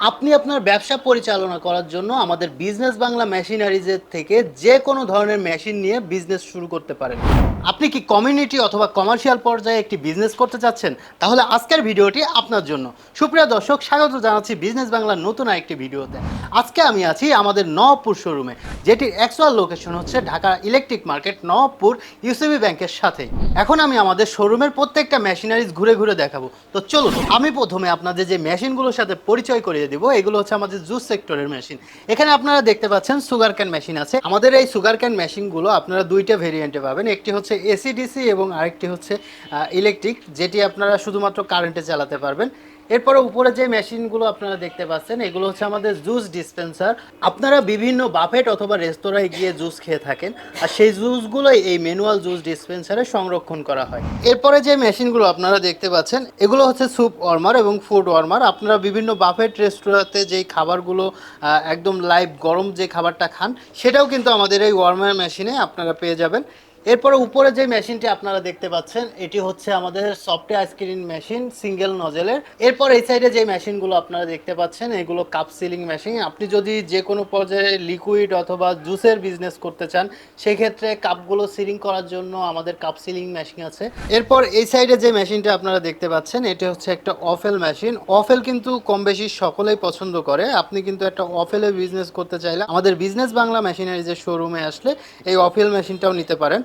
আপনি আপনার ব্যবসা পরিচালনা করার জন্য আমাদের বিজনেস বাংলা মেশিনারিজের থেকে যে কোনো ধরনের মেশিন নিয়ে বিজনেস শুরু করতে পারেন। আপনি কি কমিউনিটি অথবা কমার্শিয়াল পর্যায়ে একটি বিজনেস করতে চাচ্ছেন? তাহলে আজকের ভিডিওটি আপনার জন্য। সুপ্রিয় দর্শক, স্বাগত জানাচ্ছি বিজনেস বাংলার নতুন আরেকটি ভিডিওতে। আজকে আমি আছি আমাদের নবপুর শোরুমে যেটির অ্যাকচুয়াল লোকেশন হচ্ছে Dhaka electric market Nawabpur UCB ব্যাংকের সাথে। এখন আমি আমাদের শোরুমের প্রত্যেকটা মেশিনারিজ ঘুরে ঘুরে দেখাবো। তো চলুন, আমি প্রথমে আপনাদের যে মেশিনগুলোর সাথে পরিচয় করিয়ে দিব, এগুলো হচ্ছে আমাদের জুস সেক্টরের মেশিন এখানে আপনারা দেখতে পাচ্ছেন সুগার ক্যান মেশিন আছে। আমাদের এই সুগার ক্যান মেশিনগুলো আপনারা দুইটা ভেরিয়েন্টে পাবেন। একটি হচ্ছে এসিডিসি এবং আরেকটি হচ্ছে ইলেকট্রিক যেটি আপনারা শুধুমাত্র কারেন্টে চালাতে পারবেন। এরপরে উপরে যে মেশিনগুলো আপনারা দেখতে পাচ্ছেন, এগুলো হচ্ছে আমাদের জুস ডিসপেন্সার আপনারা বিভিন্ন বাফেট অথবা রেস্তোরাঁয় গিয়ে জুস খেয়ে থাকেন, আর সেই জুসগুলোই এই ম্যানুয়াল জুস ডিসপেন্সারে সংরক্ষণ করা হয়। এরপরে যে মেশিনগুলো আপনারা দেখতে পাচ্ছেন, এগুলো হচ্ছে স্যুপ ওয়ার্মার এবং ফুড ওয়ার্মার আপনারা বিভিন্ন বাফেট রেস্তোরাঁতে যেই খাবারগুলো একদম লাইভ গরম যে খাবারটা খান, সেটাও কিন্তু আমাদের এই ওয়ার্মার মেশিনে আপনারা পেয়ে যাবেন। এরপরে উপরে যে মেশিনটি আপনারা দেখতে পাচ্ছেন, এটি হচ্ছে আমাদের soft ice cream machine, single নজেলের এরপর এই সাইডে যে মেশিনগুলো আপনারা দেখতে পাচ্ছেন, এগুলো কাপ সিলিং মেশিন। আপনি যদি যে কোনো পর্যায়ে লিকুইড অথবা জুসের বিজনেস করতে চান, সেক্ষেত্রে কাপগুলো সিলিং করার জন্য আমাদের কাপ সিলিং মেশিন আছে। এরপর এই সাইডে যে মেশিনটা আপনারা দেখতে পাচ্ছেন, এটি হচ্ছে একটা অফেল মেশিন। অফেল কিন্তু কম বেশি সকলেই পছন্দ করে। আপনি কিন্তু একটা অফেলে বিজনেস করতে চাইলে আমাদের বিজনেস বাংলা মেশিনারিজের শোরুমে আসলে এই অফেল মেশিনটাও নিতে পারেন।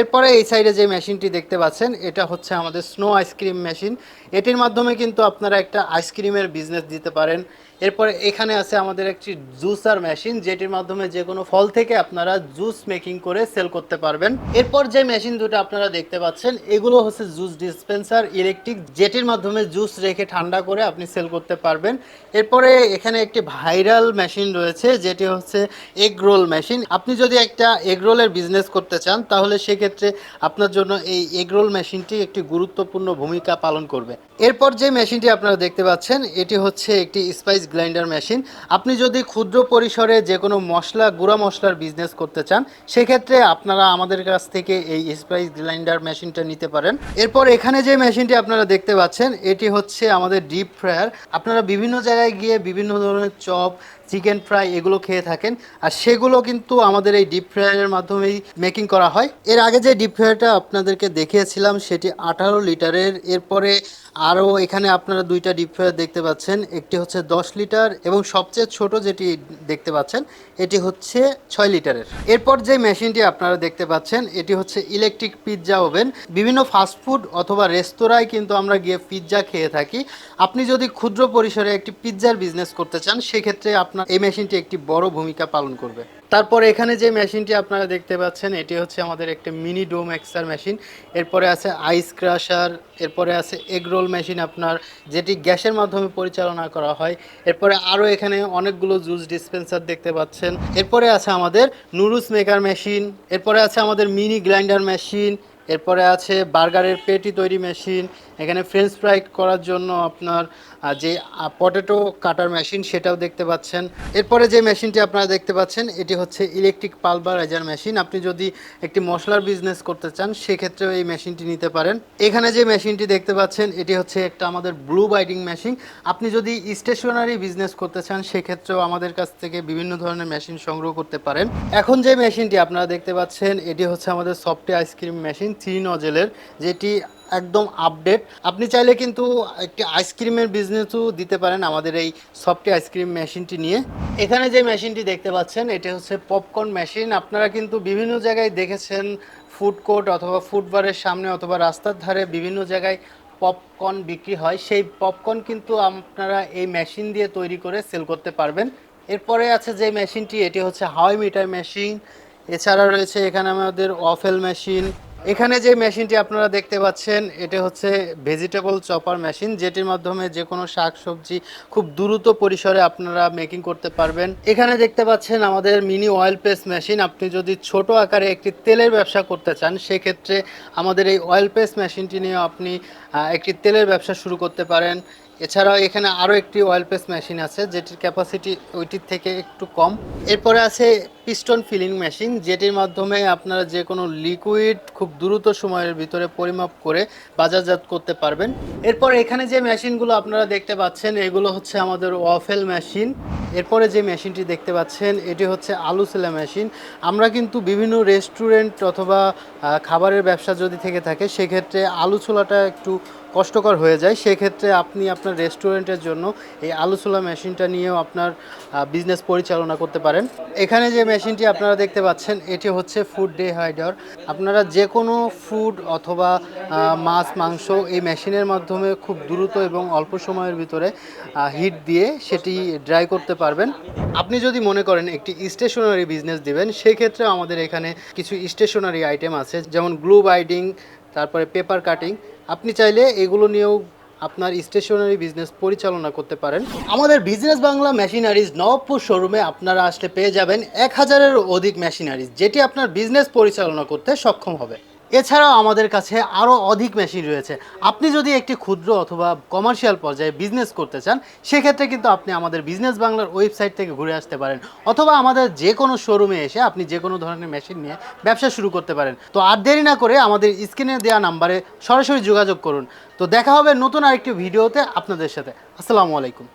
এরপরে এই সাইডে যে মেশিনটি দেখতে পাচ্ছেন, এটা হচ্ছে আমাদের স্নো আইসক্রিম মেশিন এটির মাধ্যমে কিন্তু আপনারা একটা আইসক্রিমের বিজনেস দিতে পারেন। এরপরে এখানে আছে আমাদের একটি জুসার মেশিন যেটির মাধ্যমে যে কোনো ফল থেকে আপনারা জুস মেকিং করে সেল করতে পারবেন। এরপর যে মেশিন দুটো আপনারা দেখতে পাচ্ছেন, এগুলো হচ্ছে জুস ডিসপেন্সার ইলেকট্রিক যেটির মাধ্যমে জুস রেখে ঠান্ডা করে আপনি সেল করতে পারবেন। এরপরে এখানে একটি ভাইরাল মেশিন রয়েছে, যেটি হচ্ছে এগ রোল মেশিন আপনি যদি একটা এগ রোলের বিজনেস করতে চান, তাহলে সেক্ষেত্রে আপনার জন্য এই এগরোল মেশিনটি একটি গুরুত্বপূর্ণ ভূমিকা পালন করবে। এরপর যে মেশিনটি আপনারা দেখতে পাচ্ছেন, এটি হচ্ছে একটি স্পাইস গ্রাইন্ডার মেশিন। আপনি যদি ক্ষুদ্র পরিসরে যে কোনো মশলা, গুঁড়া মশলার বিজনেস করতে চান, সেক্ষেত্রে আপনারা আমাদের কাছ থেকে এই স্পাইস গ্রাইন্ডার মেশিনটা নিতে পারেন। এরপর এখানে যে মেশিনটি আপনারা দেখতে পাচ্ছেন, এটি হচ্ছে আমাদের ডিপ ফ্রায়ার আপনারা বিভিন্ন জায়গায় গিয়ে বিভিন্ন ধরনের চপ চিকেন ফ্রাই এগুলো খেয়ে থাকেন। আর সেগুলো কিন্তু আমাদের এই ডিপ ফ্রায়ারের মাধ্যমেই মেকিং করা হয়। এর আগে যে ডিপ ফ্রায়ারটা আপনাদেরকে দেখিয়েছিলাম, সেটি আঠারো লিটারের। এরপরে আরও এখানে আপনারা দুইটা ডিপ ফ্রায়ার দেখতে পাচ্ছেন। একটি হচ্ছে দশ লিটার এবং সবচেয়ে ছোট যেটি দেখতে পাচ্ছেন, এটি হচ্ছে ছয় লিটারের। এরপর যে মেশিনটি আপনারা দেখতে পাচ্ছেন, এটি হচ্ছে ইলেকট্রিক পিৎজা ওভেন বিভিন্ন ফাস্টফুড অথবা রেস্তোরাঁয় কিন্তু আমরা গিয়ে পিৎজা খেয়ে থাকি। আপনি যদি ক্ষুদ্র পরিসরে একটি পিৎজার বিজনেস করতে চান, সেক্ষেত্রে আপনার এই মেশিনটি একটি বড় ভূমিকা পালন করবে। তারপর এখানে যে মেশিনটি আপনারা দেখতে পাচ্ছেন, এটি হচ্ছে আমাদের একটি মিনি ডোম এক্সার মেশিন। এরপরে আছে আইস ক্রাশার, এরপরে আছে এগরোল মেশিন আপনার, যেটি গ্যাসের মাধ্যমে পরিচালনা করা হয়। এরপরে আরও এখানে অনেকগুলো জুস ডিসপেন্সার দেখতে পাচ্ছেন। এরপরে আছে আমাদের নুরুস মেকার মেশিন, এরপরে আছে আমাদের মিনি গ্রাইন্ডার মেশিন এরপরে আছে বার্গারের পেটি তৈরি মেশিন, এখানে ফ্রেঞ্চ ফ্রাই করার জন্য আপনার যে পটেটো কাটার মেশিন সেটাও দেখতে পাচ্ছেন। এরপরে যে মেশিনটি আপনারা দেখতে পাচ্ছেন, এটি হচ্ছে ইলেকট্রিক পালভারাইজার মেশিন আপনি যদি একটি মশলার বিজনেস করতে চান, সেক্ষেত্রেও এই মেশিনটি নিতে পারেন। এখানে যে মেশিনটি দেখতে পাচ্ছেন, এটি হচ্ছে একটা আমাদের ব্লু বাইডিং মেশিন আপনি যদি স্টেশনারি বিজনেস করতে চান, সেক্ষেত্রেও আমাদের কাছ থেকে বিভিন্ন ধরনের মেশিন সংগ্রহ করতে পারেন। এখন যে মেশিনটি আপনারা দেখতে পাচ্ছেন, এটি হচ্ছে আমাদের সফটে আইসক্রিম মেশিন থ্রি নজেলের, যেটি একদম আপডেট আপনি চাইলে কিন্তু একটি আইসক্রিমের বিজনেসও দিতে পারেন আমাদের এই সফটি আইসক্রিম মেশিনটি নিয়ে। এখানে যে মেশিনটি দেখতে পাচ্ছেন, এটি হচ্ছে পপকর্ন মেশিন আপনারা কিন্তু বিভিন্ন জায়গায় দেখেছেন ফুড কোর্ট অথবা ফুড বারের সামনে অথবা রাস্তার ধারে বিভিন্ন জায়গায় পপকর্ন বিক্রি হয়। সেই পপকর্ন কিন্তু আপনারা এই মেশিন দিয়ে তৈরি করে সেল করতে পারবেন। এরপরে আছে যে মেশিনটি এটি হচ্ছে হাওয়াই মিটার মেশিন এছাড়া রয়েছে এখানে আমাদের অফেল মেশিন এখানে যে মেশিনটি আপনারা দেখতে পাচ্ছেন, এটা হচ্ছে ভেজিটেবল চপার মেশিন যেটির মাধ্যমে যে কোনো শাক সবজি খুব দ্রুত পরিসরে আপনারা মেকিং করতে পারবেন। এখানে দেখতে পাচ্ছেন আমাদের মিনি অয়েল প্রেস মেশিন আপনি যদি ছোট আকারে একটি তেলের ব্যবসা করতে চান, সেক্ষেত্রে আমাদের এই অয়েল প্রেস মেশিনটি নিয়ে আপনি একটি তেলের ব্যবসা শুরু করতে পারেন। এছাড়াও এখানে আরও একটি অয়েল প্রেস মেশিন আছে, যেটির ক্যাপাসিটি ওইটির থেকে একটু কম। এরপরে আছে পিস্টন ফিলিং মেশিন যেটির মাধ্যমে আপনারা যে কোনো লিকুইড খুব দ্রুত সময়ের ভিতরে পরিমাপ করে বাজারজাত করতে পারবেন। এরপর এখানে যে মেশিনগুলো আপনারা দেখতে পাচ্ছেন, এগুলো হচ্ছে আমাদের ওয়াফেল মেশিন এরপরে যে মেশিনটি দেখতে পাচ্ছেন, এটি হচ্ছে আলু সেলা মেশিন। আমরা কিন্তু বিভিন্ন রেস্টুরেন্ট অথবা খাবারের ব্যবসা যদি থেকে থাকে, সেক্ষেত্রে আলু ছোলাটা একটু কষ্টকর হয়ে যায়। সেক্ষেত্রে আপনি আপনার রেস্টুরেন্টের জন্য এই আলু ছোলা মেশিনটা নিয়েও আপনার বিজনেস পরিচালনা করতে পারেন। এখানে যে মেশিনটি আপনারা দেখতে পাচ্ছেন, এটি হচ্ছে ফুড ডে হাইডার আপনারা যে কোনো ফুড অথবা মাছ, মাংস এই মেশিনের মাধ্যমে খুব দ্রুত এবং অল্প সময়ের ভিতরে হিট দিয়ে সেটি ড্রাই করতে পারবেন। আপনি যদি মনে করেন একটি স্টেশনারি বিজনেস দিবেন সেক্ষেত্রে আমাদের এখানে কিছু স্টেশনারি আইটেম আছে, যেমন গ্লু বাইডিং তারপরে পেপার কাটিং আপনি চাইলে এগুলো নিয়েও আপনার স্টেশনারি বিজনেস পরিচালনা করতে পারেন। আমাদের বিজনেস বাংলা মেশিনারিজ নবপুর শোরুমে আপনারা আসলে পেয়ে যাবেন এক হাজারেরও অধিক মেশিনারিজ যেটি আপনার বিজনেস পরিচালনা করতে সক্ষম হবে। এছাড়াও আমাদের কাছে আরও অধিক মেশিন রয়েছে। আপনি যদি একটি ক্ষুদ্র অথবা কমার্শিয়াল পর্যায়ে বিজনেস করতে চান, সেক্ষেত্রে কিন্তু আপনি আমাদের বিজনেস বাংলার ওয়েবসাইট থেকে ঘুরে আসতে পারেন। অথবা আমাদের যে কোনো শোরুমে এসে আপনি যে কোনো ধরনের মেশিন নিয়ে ব্যবসা শুরু করতে পারেন। তো আর দেরি না করে আমাদের স্ক্রিনে দেওয়া নাম্বারে সরাসরি যোগাযোগ করুন। তো দেখা হবে নতুন আরেকটি ভিডিওতে আপনাদের সাথে। আসসালামু আলাইকুম।